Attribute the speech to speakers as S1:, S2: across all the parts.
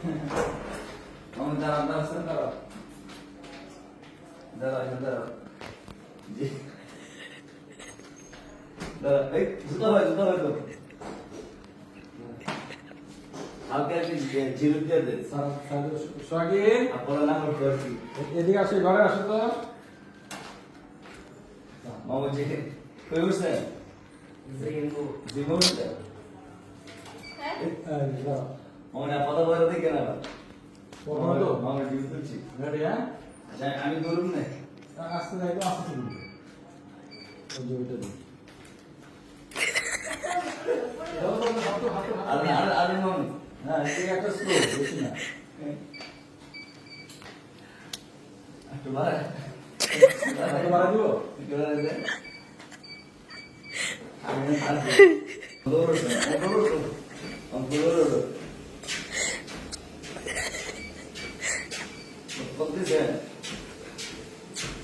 S1: দাঁড়াও দাঁড়াও স্যার দাঁড়াও দাঁড়াও এখানে দাঁড়াও জি দাঁড়াও এই জুতো ভাই জুতো ভাই তো হালকা একটু জিরো দিয়ে দে
S2: সোহাগিন
S1: আপনারা না করতে পারছি
S2: এদিকে আসো ঘরে আসো তো
S1: মামু কই উঠছে জিমে উঠছে
S2: এই, রেডি হ্যাঁ?
S1: আচ্ছা আমি ধরুন না।
S2: আস্তে যাই আস্তে।
S1: আর আর আর মামু
S2: হ্যাঁ একটা স্লো বেশি না।
S1: একটু বাড়া
S2: হাঁটো বাড়া দিব?
S1: একটু বাড়া দে আমি আর দৌড়ো দৌড়ো দৌড়ো কত দিছে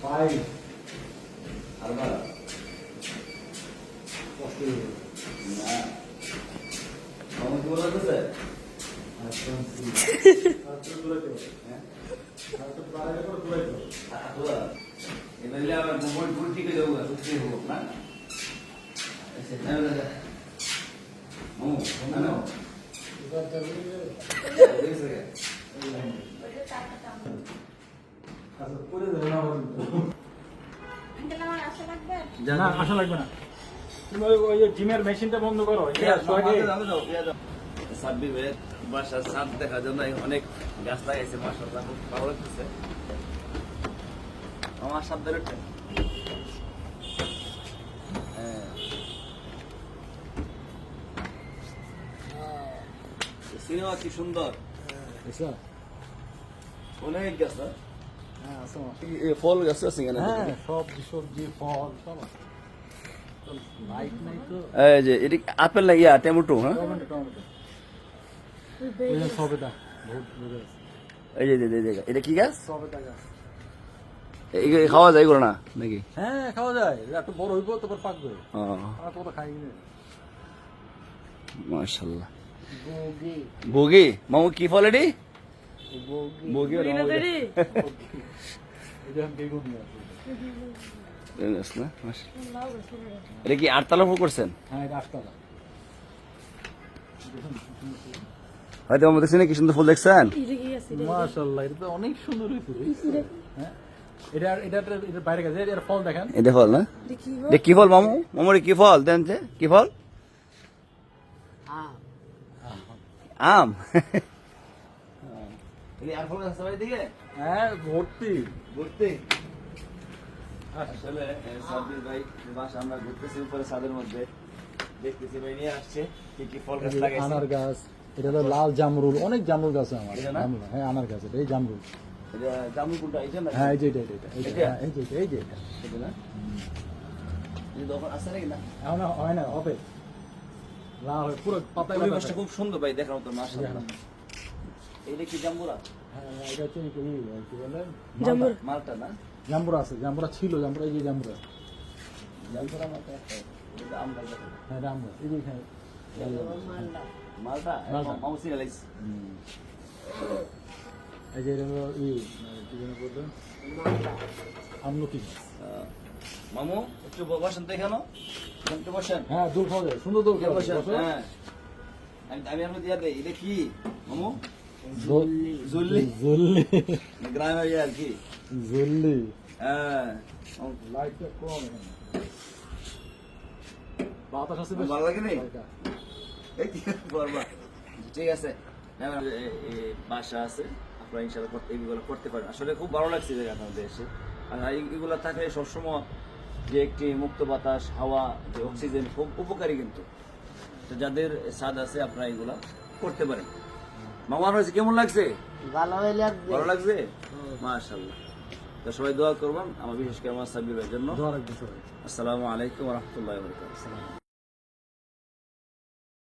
S2: ফাইভ
S1: আর বাড়া
S2: কষ্ট
S1: না মামু কি বলা দিছে
S2: আচ্ছা আচ্ছা দূরাইতে হবে
S1: হ্যাঁ
S2: আচ্ছা বাড়াইলে করে দূরাইতে হবে
S1: আতুয়া এবারে আমার মোবাইল ফুল ঠিক হয়ে যাবে সত্যি হোক না সেটা না মামু না
S2: এবার চালিয়ে যাবে।
S1: দেখছে
S2: আচ্ছা করে দেবে না বলুন।
S3: আশা লাগবে?
S2: না আসা লাগবে না। তুমি ওই ওই যে জিমের মেশিনটা বন্ধ করো সোহাগে।
S1: ভাইয়ের বাসার ছাদ দেখার জন্য অনেক গাছ লাগাইছে মাসাল্লাহ খুব ভালো লাগতেছে। আমার সাপ বেরোচ্ছে হ্যাঁ। সিনেমা কি সুন্দর।
S2: আচ্ছা।
S1: অনেক গাছ?
S2: হ্যাঁ।
S1: ফল গাছ আছে এখানে?
S2: হ্যাঁ সব সবজি ফল সব
S1: এই যে এটি আপেল না ইয়া টমেটো হ্যাঁ? এই যে এটা কি গাছ? খাওয়া যায় এগুলো না নাকি?
S2: হ্যাঁ খাওয়া যায়। একটু বড় হইব তারপর পাকবে
S1: ও।
S2: খাই
S1: মাশাল্লাহ। ভোগী মামু কি ফল এটি?
S2: এটা
S1: কি আটতলা ফুল করছেন
S2: হ্যাঁ এটা আটতলা
S1: হয়তো আমার দেখছেন কি সুন্দর ফুল দেখছেন
S2: মাশাআল্লাহ এটা তো অনেক সুন্দর হয়েছে হ্যাঁ এটা এটা এটা বাইরে গেছে এর ফল দেখেন।
S1: এটা ফল না? এটা কি ফল? মামু? মামুর কি ফল? দেন যে কি ফল? আম। এই আর ফল গাছ সবাই দিকে
S2: হ্যাঁ ভর্তি।
S1: ঘুরতে আসলে সাব্বির ভাই বাসা আমরা ঘুরতেছি উপরে ছাদের মধ্যে। দেখতেছি ভাই নিয়ে আসছে কি কি ফল গাছ লাগাইছে।
S2: আনার গাছ এটা হলো লাল জামরুল অনেক জামরুল গাছ আমার।
S1: এটা না?
S2: জামরুল, হ্যাঁ আনার গাছ এটা এই জামরুল।
S1: এটা জামুন কোনটা? এটা না
S2: হ্যাঁ এই যে এটা এটা এটা, এই যে, এই যে এটা, এটা
S1: এটা না এই দোকান আছে নাকি না?
S2: এখন হয় না হবে। লাল পুরো পাতায়
S1: পরিবেশটা খুব সুন্দর ভাই দেখার মতো মাশাআল্লাহ এইটা কি জাম্বুরা?
S2: হ্যাঁ এটা হচ্ছে কি কি বলে? মালটা।
S1: মালটা না?
S2: জাম্বুরা আছে জাম্বুরা ছিল জাম্বুরা এই যে জাম্বুরা।
S1: জাম্বুরা মালটা এটা আমরা
S2: হ্যাঁ জাম্বুরা এই যে এখানে।
S1: মালটা
S2: মালটা।
S1: মামু সিরিয়ালাইজ
S2: হুম। এই যে হলো ই মানে কি যেন বলতো আমলকি।
S1: মামু একটু বসেন তো এখানে। একটু বসেন।
S2: হ্যাঁ খাওয়া যায় সুন্দর দোল
S1: একটু
S2: খাওয়া
S1: বসেন
S2: যায়
S1: হ্যাঁ। আমি আমি আপনার দিয়া দেই এটা কি? মামু?
S2: জল্লি
S1: জুল্লি। গ্রামে আর কি?
S2: জল্লি।
S1: হ্যাঁ।
S2: লাইটটা কম বাতাস আছে
S1: ভালো লাগে নি? এই কি করবা ঠিক আছে। হ্যাঁ, বাসা আছে। আপনারা ইনশাল্লাহ করতে এইগুলো করতে পারেন। আসলে খুব ভালো লাগছে জায়গা আপনাদের এসে। আর এই- এগুলো থাকলে সবসময় যে একটি মুক্ত বাতাস হাওয়া যে অক্সিজেন খুব উপকারী কিন্তু। তো যাদের স্বাদ আছে আপনারা এগুলা করতে পারেন। মামার হয়েছে কেমন লাগছে? ভালো লাগছে? মাশাল্লাহ তো সবাই দোয়া করবেন আমার বিশেষ করে আমার সাব্বির ভাইয়ের জন্য? আসসালামু আলাইকুম রহমতুল্লাহ